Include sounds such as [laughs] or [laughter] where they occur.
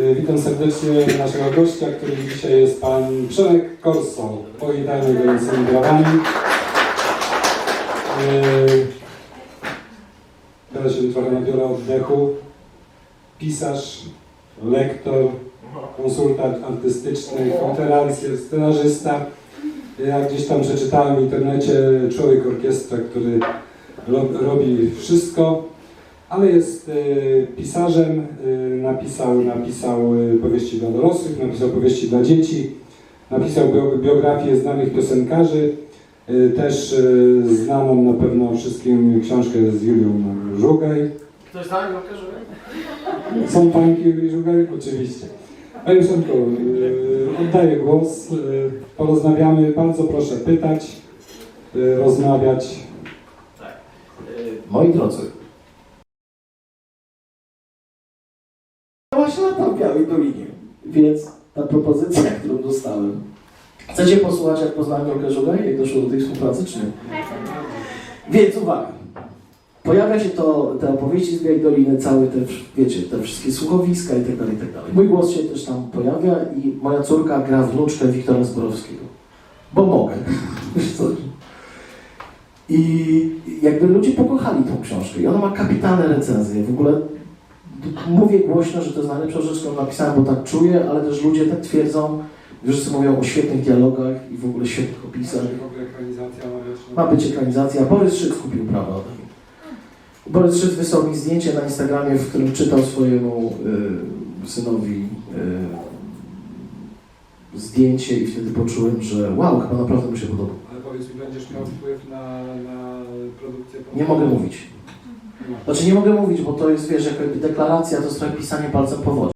Y, Witam serdecznie naszego gościa, którym dzisiaj jest pan Przemek Korso. Powitajmy go gorącymi brawami. Y, Teraz się trochę nabiorę oddechu. Pisarz, lektor, konsultant artystyczny, konferencjer, scenarzysta. Ja gdzieś tam przeczytałem w internecie człowiek orkiestra, który ro- robi wszystko, ale jest e, pisarzem, napisał, napisał e, powieści dla dorosłych, napisał powieści dla dzieci, napisał bio- biografię znanych piosenkarzy, e, też e, znaną na pewno wszystkim książkę z Julią Żugaj. Ktoś zna go Żugaj? Są panki Julii Żugaj? Oczywiście. Panie Przemku, oddaję głos, porozmawiamy, bardzo proszę pytać, rozmawiać. Moi drodzy. Właśnie lata w Białej Dolinie, więc ta propozycja, [laughs] którą dostałem. Chcecie posłuchać, jak poznałem Jolkę Żugaj, jak doszło do tej współpracy, czy nie? Więc uwaga. Pojawia się to, te opowieści z Białej Doliny, całe te, wiecie, te wszystkie słuchowiska i tak dalej, i tak dalej. Mój głos się też tam pojawia i moja córka gra wnuczkę Wiktora Zborowskiego. Bo mogę. [laughs] I jakby ludzie pokochali tą książkę i ona ma kapitalne recenzje. W ogóle mówię głośno, że to jest najlepsza rzecz, którą napisałem, bo tak czuję, ale też ludzie tak twierdzą. Wszyscy mówią o świetnych dialogach i w ogóle świetnych opisach. Ma być. Ekranizacja. Borys Szyc kupił prawa od niej. Borys Szyc wysłał mi zdjęcie na Instagramie, w którym czytał swojemu y, synowi y, zdjęcie i wtedy poczułem, że wow, chyba naprawdę mu się podoba. Ale powiedz mi, będziesz miał wpływ na, na produkcję? Nie mogę mówić. Znaczy nie mogę mówić, bo to jest, wiesz, jakby deklaracja, to jest trochę pisanie palcem po wodzie.